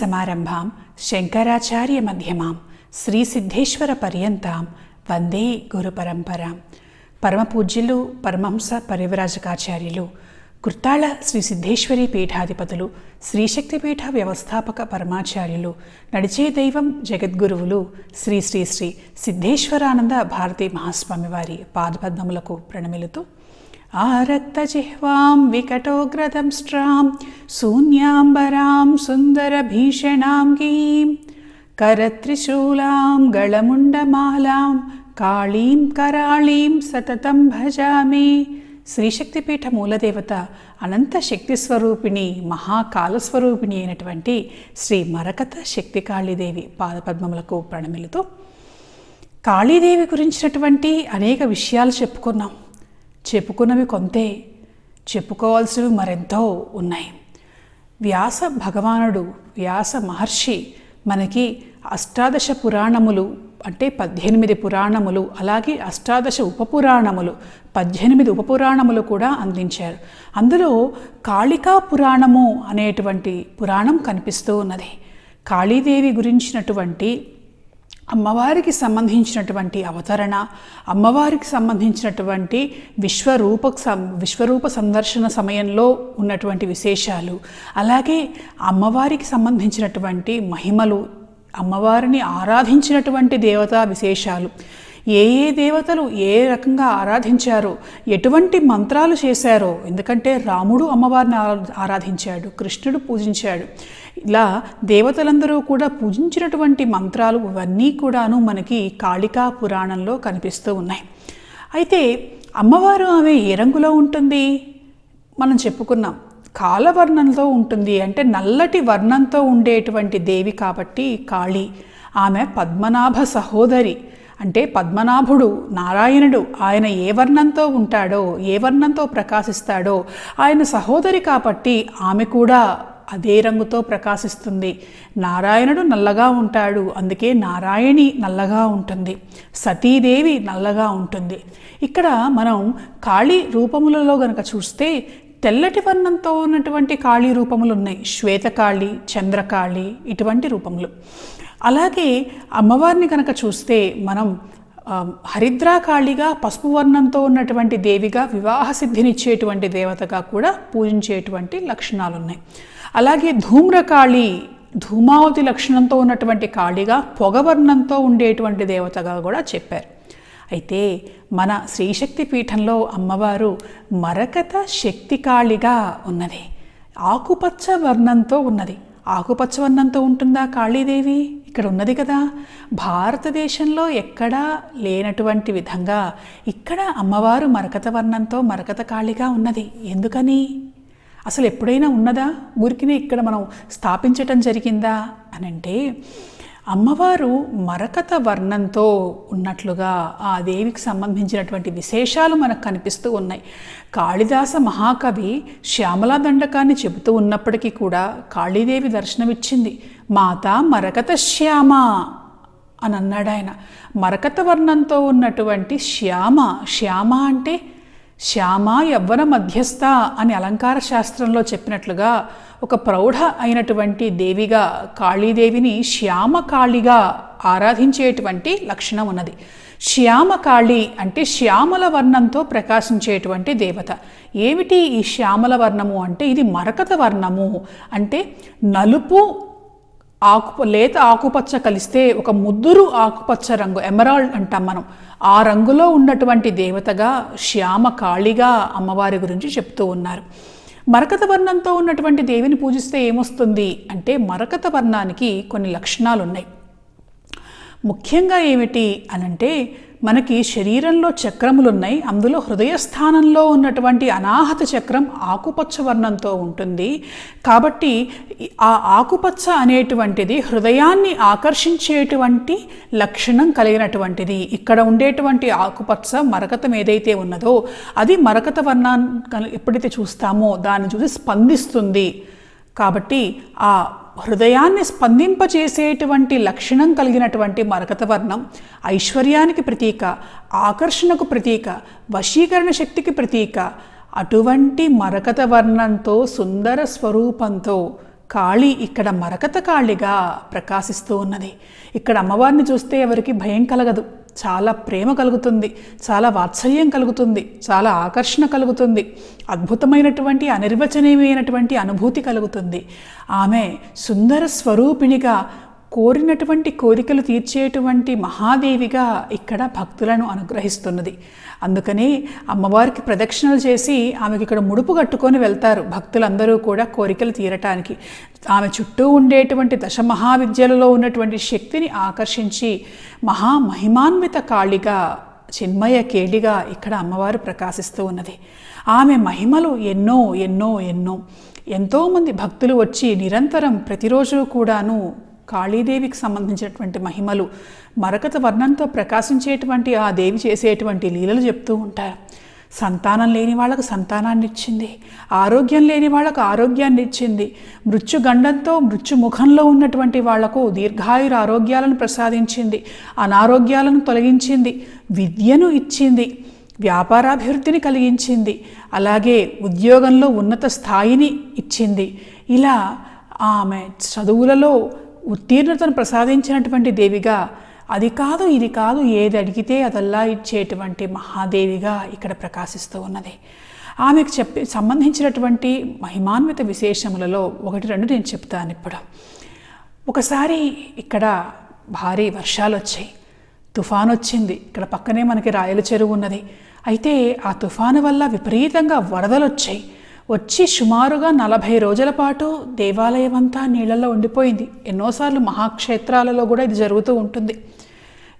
సమారంభాం శంకరాచార్య మధ్యమాం శ్రీ సిద్ధేశ్వర పర్యంతాం వందే గురు పరంపరాం. పరమపూజ్యులు పరమహంస పరివరాజకాచార్యులు కుర్తాళ శ్రీ సిద్ధేశ్వరి పీఠాధిపతులు శ్రీశక్తిపీఠ వ్యవస్థాపక పరమాచార్యులు నడిచే దైవం జగద్గురువులు శ్రీ శ్రీ శ్రీ సిద్ధేశ్వరానంద భారతీ మహాస్వామి వారి పాదపద్మములకు ప్రణమిలుతూ ఆరక్తజిహ్వాం వికటోగ్రదంష్ట్రాం శూన్యాంబరాం సుందరభీషణాం గీం करत्रिशूलां गळमुण्डमालां కాళీం కరాళీం సతతం భజామి శ్రీశక్తిపీఠ మూలదేవత అనంత శక్తి స్వరూపిణి మహాకాలస్వరూపిణి అయినటువంటి శ్రీ మరకత శక్తి కాళీదేవి పాదపద్మములకు ప్రణమిలుతూ కాళీదేవి గురించినటువంటి అనేక విషయాలు చెప్పుకున్నాం చెప్పుకున్నవి కొంతే చెప్పుకోవాల్సినవి మరెంతో ఉన్నాయి. వ్యాస భగవానుడు వ్యాస మహర్షి మనకి అష్టాదశ పురాణములు అంటే పద్దెనిమిది పురాణములు అలాగే అష్టాదశ ఉపపురాణములు పద్దెనిమిది ఉపపురాణములు కూడా అందించారు. అందులో కాళికా పురాణము అనేటువంటి పురాణం కనిపిస్తూ ఉన్నది. కాళీదేవి గురించినటువంటి అమ్మవారికి సంబంధించినటువంటి అవతరణ అమ్మవారికి సంబంధించినటువంటి విశ్వరూప విశ్వరూప సందర్శన సమయంలో ఉన్నటువంటి విశేషాలు అలాగే అమ్మవారికి సంబంధించినటువంటి మహిమలు అమ్మవారిని ఆరాధించినటువంటి దేవతా విశేషాలు ఏ ఏ దేవతలు ఏ రకంగా ఆరాధించారో ఎటువంటి మంత్రాలు చేశారో ఎందుకంటే రాముడు అమ్మవారిని ఆరాధించాడు కృష్ణుడు పూజించాడు. ఇలా దేవతలందరూ కూడా పూజించినటువంటి మంత్రాలు ఇవన్నీ కూడాను మనకి కాళికా పురాణంలో కనిపిస్తూ ఉన్నాయి. అయితే అమ్మవారు ఆమె ఏ రంగులో ఉంటుంది? మనం చెప్పుకున్నాం కాలవర్ణంతో ఉంటుంది. అంటే నల్లటి వర్ణంతో ఉండేటువంటి దేవి కాబట్టి కాళి. ఆమె పద్మనాభ సహోదరి. అంటే పద్మనాభుడు నారాయణుడు ఆయన ఏ వర్ణంతో ఉంటాడో ఏ వర్ణంతో ప్రకాశిస్తాడో ఆయన సహోదరి కాబట్టి ఆమె కూడా అదే రంగుతో ప్రకాశిస్తుంది. నారాయణుడు నల్లగా ఉంటాడు అందుకే నారాయణి నల్లగా ఉంటుంది. సతీదేవి నల్లగా ఉంటుంది. ఇక్కడ మనం కాళీ రూపములలో గనక చూస్తే తెల్లటి వర్ణంతో ఉన్నటువంటి కాళీ రూపములు ఉన్నాయి. శ్వేతకాళి చంద్రకాళి ఇటువంటి రూపములు. అలాగే అమ్మవారిని కనుక చూస్తే మనం హరిద్రాకాళిగా పసుపు వర్ణంతో ఉన్నటువంటి దేవిగా వివాహ సిద్ధినిచ్చేటువంటి దేవతగా కూడా పూజించేటువంటి లక్షణాలు ఉన్నాయి అలాగే ధూమ్రకాళి ధూమావతి లక్షణంతో ఉన్నటువంటి కాళిగా పొగవర్ణంతో ఉండేటువంటి దేవతగా కూడా చెప్పారు. అయితే మన శ్రీశక్తి పీఠంలో అమ్మవారు మరకత శక్తి కాళిగా ఉన్నది. ఆకుపచ్చ వర్ణంతో ఉన్నది. ఆకుపచ్చ వర్ణంతో ఉంటుందా కాళీదేవి? ఇక్కడ ఉన్నది కదా. భారతదేశంలో ఎక్కడా లేనటువంటి విధంగా ఇక్కడ అమ్మవారు మరకత వర్ణంతో మరకత కాళిగా ఉన్నది. ఎందుకని? అసలు ఎప్పుడైనా ఉన్నదా? ఊరికినే ఇక్కడ మనం స్థాపించటం జరిగిందా? అని అంటే అమ్మవారు మరకత వర్ణంతో ఉన్నట్లుగా ఆ దేవికి సంబంధించినటువంటి విశేషాలు మనకు కనిపిస్తూ ఉన్నాయి. కాళిదాస మహాకవి శ్యామలా దండకాన్ని చెబుతూ ఉన్నప్పటికీ కూడా కాళీదేవి దర్శనమిచ్చింది. మాత మరకత శ్యామ అని అన్నాడు ఆయన. మరకత వర్ణంతో ఉన్నటువంటి శ్యామ శ్యామ అంటే శ్యామ యవ్వన మధ్యస్థ అని అలంకార శాస్త్రంలో చెప్పినట్లుగా ఒక ప్రౌఢ అయినటువంటి దేవిగా కాళీదేవిని శ్యామకాళిగా ఆరాధించేటువంటి లక్షణం ఉన్నది. శ్యామకాళి అంటే శ్యామల వర్ణంతో ప్రకాశించేటువంటి దేవత. ఏమిటి ఈ శ్యామల వర్ణము అంటే? ఇది మరకత వర్ణము అంటే నలుపు ఆకు లేత ఆకుపచ్చ కలిస్తే ఒక ముద్దురు ఆకుపచ్చ రంగు ఎమరాల్డ్ అంటాం మనం. ఆ రంగులో ఉన్నటువంటి దేవతగా శ్యామ కాళిగా అమ్మవారి గురించి చెప్తూ ఉన్నారు. మరకత వర్ణంతో ఉన్నటువంటి దేవిని పూజిస్తే ఏమొస్తుంది? అంటే మరకత వర్ణానికి కొన్ని లక్షణాలు ఉన్నాయి ముఖ్యంగా ఏమిటి అనంటే మనకి శరీరంలో చక్రములు ఉన్నాయి అందులో హృదయస్థానంలో ఉన్నటువంటి అనాహత చక్రం ఆకుపచ్చ వర్ణంతో ఉంటుంది. కాబట్టి ఆ ఆకుపచ్చ అనేటువంటిది హృదయాన్ని ఆకర్షించేటువంటి లక్షణం కలిగినటువంటిది. ఇక్కడ ఉండేటువంటి ఆకుపచ్చ మరకతం ఏదైతే ఉన్నదో అది మరకత వర్ణాన్ని ఎప్పుడైతే చూస్తామో దాన్ని చూసి స్పందిస్తుంది. కాబట్టి ఆ హృదయాన్ని స్పందింపచేసేటువంటి లక్షణం కలిగినటువంటి మరకత వర్ణం ఐశ్వర్యానికి ప్రతీక ఆకర్షణకు ప్రతీక వశీకరణ శక్తికి ప్రతీక అటువంటి మరకత వర్ణంతో సుందర స్వరూపంతో కాళి ఇక్కడ మరకత కాళిగా ప్రకాశిస్తూ ఉన్నది. ఇక్కడ అమ్మవారిని చూస్తే ఎవరికి భయం కలగదు. చాలా ప్రేమ కలుగుతుంది చాలా వాత్సల్యం కలుగుతుంది చాలా ఆకర్షణ కలుగుతుంది అద్భుతమైనటువంటి అనిర్వచనీయమైనటువంటి అనుభూతి కలుగుతుంది. ఆమె సుందర స్వరూపిణిగా కోరినటువంటి కోరికలు తీర్చేటువంటి మహాదేవిగా ఇక్కడ భక్తులను అనుగ్రహిస్తున్నది. అందుకని అమ్మవారికి ప్రదక్షిణలు చేసి ఆమెకి ఇక్కడ ముడుపు కట్టుకొని వెళ్తారు భక్తులందరూ కూడా కోరికలు తీరటానికి. ఆమె చుట్టూ ఉండేటువంటి దశ మహావిద్యలలో ఉన్నటువంటి శక్తిని ఆకర్షించి మహామహిమాన్విత కాళిగా చిన్మయ కేడిగా ఇక్కడ అమ్మవారు ప్రకాశిస్తూ ఉన్నది. ఆమె మహిమలు ఎన్నో ఎన్నో ఎన్నో. ఎంతోమంది భక్తులు వచ్చి నిరంతరం ప్రతిరోజు కూడాను కాళీదేవికి సంబంధించినటువంటి మహిమలు మరకత వర్ణంతో ప్రకాశించేటువంటి ఆ దేవి చేసేటువంటి లీలలు చెప్తూ ఉంటారు. సంతానం లేని వాళ్ళకు సంతానాన్ని ఇచ్చింది ఆరోగ్యం లేని వాళ్ళకు ఆరోగ్యాన్ని ఇచ్చింది మృత్యుగండంతో మృత్యుముఖంలో ముఖంలో ఉన్నటువంటి వాళ్ళకు దీర్ఘాయుర ఆరోగ్యాలను ప్రసాదించింది అనారోగ్యాలను తొలగించింది విద్యను ఇచ్చింది వ్యాపారాభివృద్ధిని కలిగించింది అలాగే ఉద్యోగంలో ఉన్నత స్థాయిని ఇచ్చింది. ఇలా ఆమె చదువులలో ఉత్తీర్ణతను ప్రసాదించినటువంటి దేవిగా అది కాదు ఇది కాదు ఏది అడిగితే అదల్లా ఇచ్చేటువంటి మహాదేవిగా ఇక్కడ ప్రకాశిస్తూ ఉన్నది. ఆమెకు చెప్పి సంబంధించినటువంటి మహిమాన్విత విశేషములలో ఒకటి రెండు నేను చెప్తాను ఇప్పుడు. ఒకసారి ఇక్కడ భారీ వర్షాలు వచ్చాయి తుఫాన్ వచ్చింది ఇక్కడ పక్కనే మనకి రాయల చెరువు ఉన్నది. అయితే ఆ తుఫాను వల్ల విపరీతంగా వరదలు వచ్చాయి వచ్చి సుమారుగా నలభై రోజుల పాటు దేవాలయం అంతా నీళ్ళల్లో ఉండిపోయింది. ఎన్నోసార్లు మహాక్షేత్రాలలో కూడా ఇది జరుగుతూ ఉంటుంది.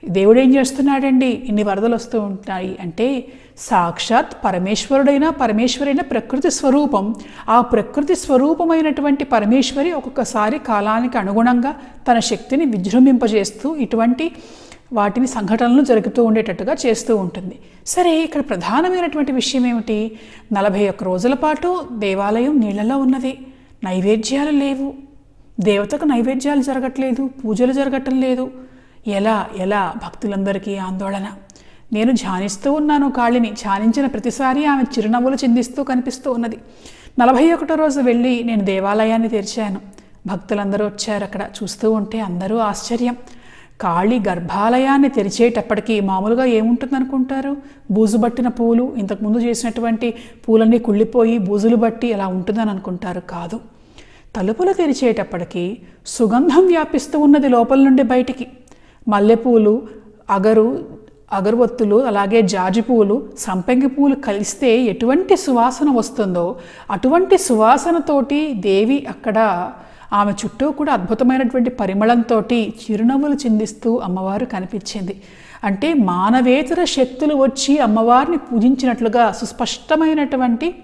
దేవుడు ఏం చేస్తున్నాడండి? ఇన్ని వరదలు వస్తూ ఉంటాయి అంటే సాక్షాత్ పరమేశ్వరుడైన పరమేశ్వరైన ప్రకృతి స్వరూపం. ఆ ప్రకృతి స్వరూపమైనటువంటి పరమేశ్వరి ఒక్కొక్కసారి కాలానికి అనుగుణంగా తన శక్తిని విజృంభింపజేస్తూ ఇటువంటి వాటిని సంఘటనలు జరుగుతూ ఉండేటట్టుగా చేస్తూ ఉంటుంది. సరే ఇక్కడ ప్రధానమైనటువంటి విషయం ఏమిటి? నలభై ఒక్క రోజుల పాటు దేవాలయం నీళ్ళలో ఉన్నది. నైవేద్యాలు లేవు. దేవతకు నైవేద్యాలు జరగట్లేదు. పూజలు జరగటం లేదు. ఎలా ఎలా? భక్తులందరికీ ఆందోళన. నేను ధ్యానిస్తూ ఉన్నాను కాళిని. ధ్యానించిన ప్రతిసారి ఆమె చిరునవ్వులు చిందిస్తూ కనిపిస్తూ ఉన్నది. నలభై ఒకటో రోజు వెళ్ళి నేను దేవాలయాన్ని తెరిచాను. భక్తులందరూ వచ్చారు అక్కడ. చూస్తూ ఉంటే అందరూ ఆశ్చర్యం. కాళీ గర్భాలయాన్ని తెరిచేటప్పటికీ మామూలుగా ఏముంటుంది అనుకుంటారు బూజు పట్టిన పూలు ఇంతకుముందు చేసినటువంటి పూలన్నీ కుళ్ళిపోయి బూజులు బట్టి అలా ఉంటుందని అనుకుంటారు కాదు. తలుపులు తెరిచేటప్పటికీ సుగంధం వ్యాపిస్తూ ఉన్నది లోపల నుండి బయటికి. మల్లెపూలు అగరు అగరవత్తులు అలాగే జాజి పూలు సంపెంగి పూలు కలిస్తే ఎటువంటి సువాసన వస్తుందో అటువంటి సువాసనతోటి దేవి అక్కడ ఆమె చుట్టూ కూడా అద్భుతమైనటువంటి పరిమళంతో చిరునవ్వులు చిందిస్తూ అమ్మవారు కనిపించింది. అంటే మానవేతర శక్తులు వచ్చి అమ్మవారిని పూజించినట్లుగా సుస్పష్టమైనటువంటి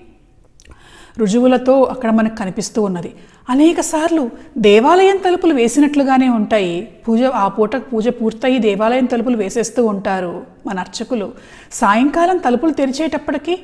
రుజువులతో అక్కడ మనకు కనిపిస్తూ ఉన్నది. అనేక సార్లు దేవాలయం తలుపులు వేసినట్లుగానే ఉంటాయి. పూజ ఆ పూట పూజ పూర్తయి దేవాలయం తలుపులు వేసేస్తూ ఉంటారు మన అర్చకులు. సాయంకాలం తలుపులు తెరిచేటప్పటికీ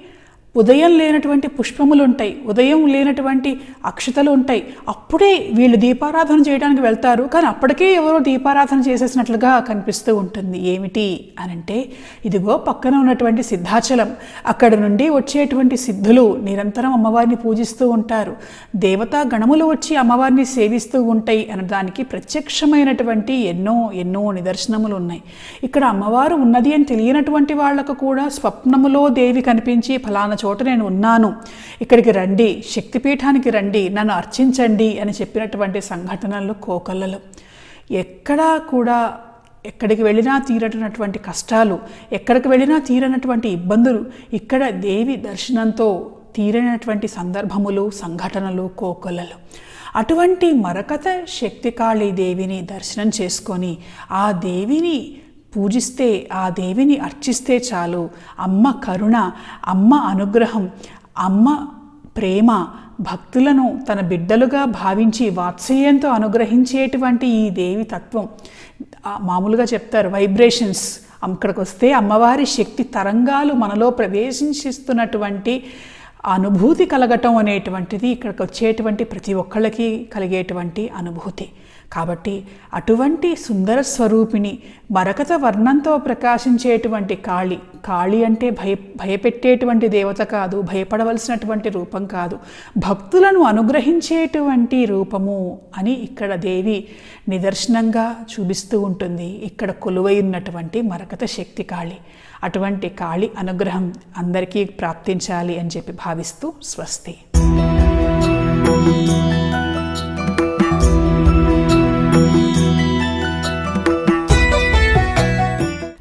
ఉదయం లేనటువంటి పుష్పములు ఉంటాయి ఉదయం లేనటువంటి అక్షతలు ఉంటాయి అప్పుడే వీళ్ళు దీపారాధన చేయడానికి వెళ్తారు. కానీ అప్పటికే ఎవరో దీపారాధన చేసేసినట్లుగా కనిపిస్తూ ఉంటుంది. ఏమిటి అని అంటే ఇదిగో పక్కన ఉన్నటువంటి సిద్ధాచలం. అక్కడ నుండి వచ్చేటువంటి సిద్ధులు నిరంతరం అమ్మవారిని పూజిస్తూ ఉంటారు. దేవతా గణములు వచ్చి అమ్మవారిని సేవిస్తూ ఉంటాయి అన్న దానికి ప్రత్యక్షమైనటువంటి ఎన్నో ఎన్నో నిదర్శనములు ఉన్నాయి ఇక్కడ అమ్మవారు ఉన్నది అని తెలియనటువంటి వాళ్ళకు కూడా స్వప్నములో దేవి కనిపించి ఫలానా చోట నేను ఉన్నాను. ఇక్కడికి రండి శక్తిపీఠానికి రండి నన్ను అర్చించండి అని చెప్పినటువంటి సంఘటనలు కోకలలు ఎక్కడా కూడా ఎక్కడికి వెళ్ళినా తీరనటువంటి కష్టాలు ఎక్కడికి వెళ్ళినా తీరనటువంటి ఇబ్బందులు ఇక్కడ దేవి దర్శనంతో తీరనటువంటి సందర్భములు సంఘటనలు కోకొల్లలు. అటువంటి మరకత శక్తికాళీ దేవిని దర్శనం చేసుకొని ఆ దేవిని పూజిస్తే ఆ దేవిని అర్చిస్తే చాలు. అమ్మ కరుణ అమ్మ అనుగ్రహం అమ్మ ప్రేమ భక్తులను తన బిడ్డలుగా భావించి వాత్సల్యంతో అనుగ్రహించేటువంటి ఈ దేవి తత్వం. మామూలుగా చెప్తారు వైబ్రేషన్స్ అక్కడికి వస్తే అమ్మవారి శక్తి తరంగాలు మనలో ప్రవేశించిస్తున్నటువంటి అనుభూతి కలగటం అనేటువంటిది ఇక్కడికి వచ్చేటువంటి ప్రతి ఒక్కళ్ళకి కలిగేటువంటి అనుభూతి. కాబట్టి అటువంటి సుందర స్వరూపిణి మరకత వర్ణంతో ప్రకాశించేటువంటి కాళి కాళి అంటే భయ భయపెట్టేటువంటి దేవత కాదు భయపడవలసినటువంటి రూపం కాదు. భక్తులను అనుగ్రహించేటువంటి రూపము అని ఇక్కడ దేవి నిదర్శనంగా చూపిస్తూ ఉంటుంది. ఇక్కడ కొలువై ఉన్నటువంటి మరకత శక్తి కాళి. అటువంటి కాళి అనుగ్రహం అందరికీ ప్రాప్తించాలి అని చెప్పి భావిస్తూ స్వస్తి.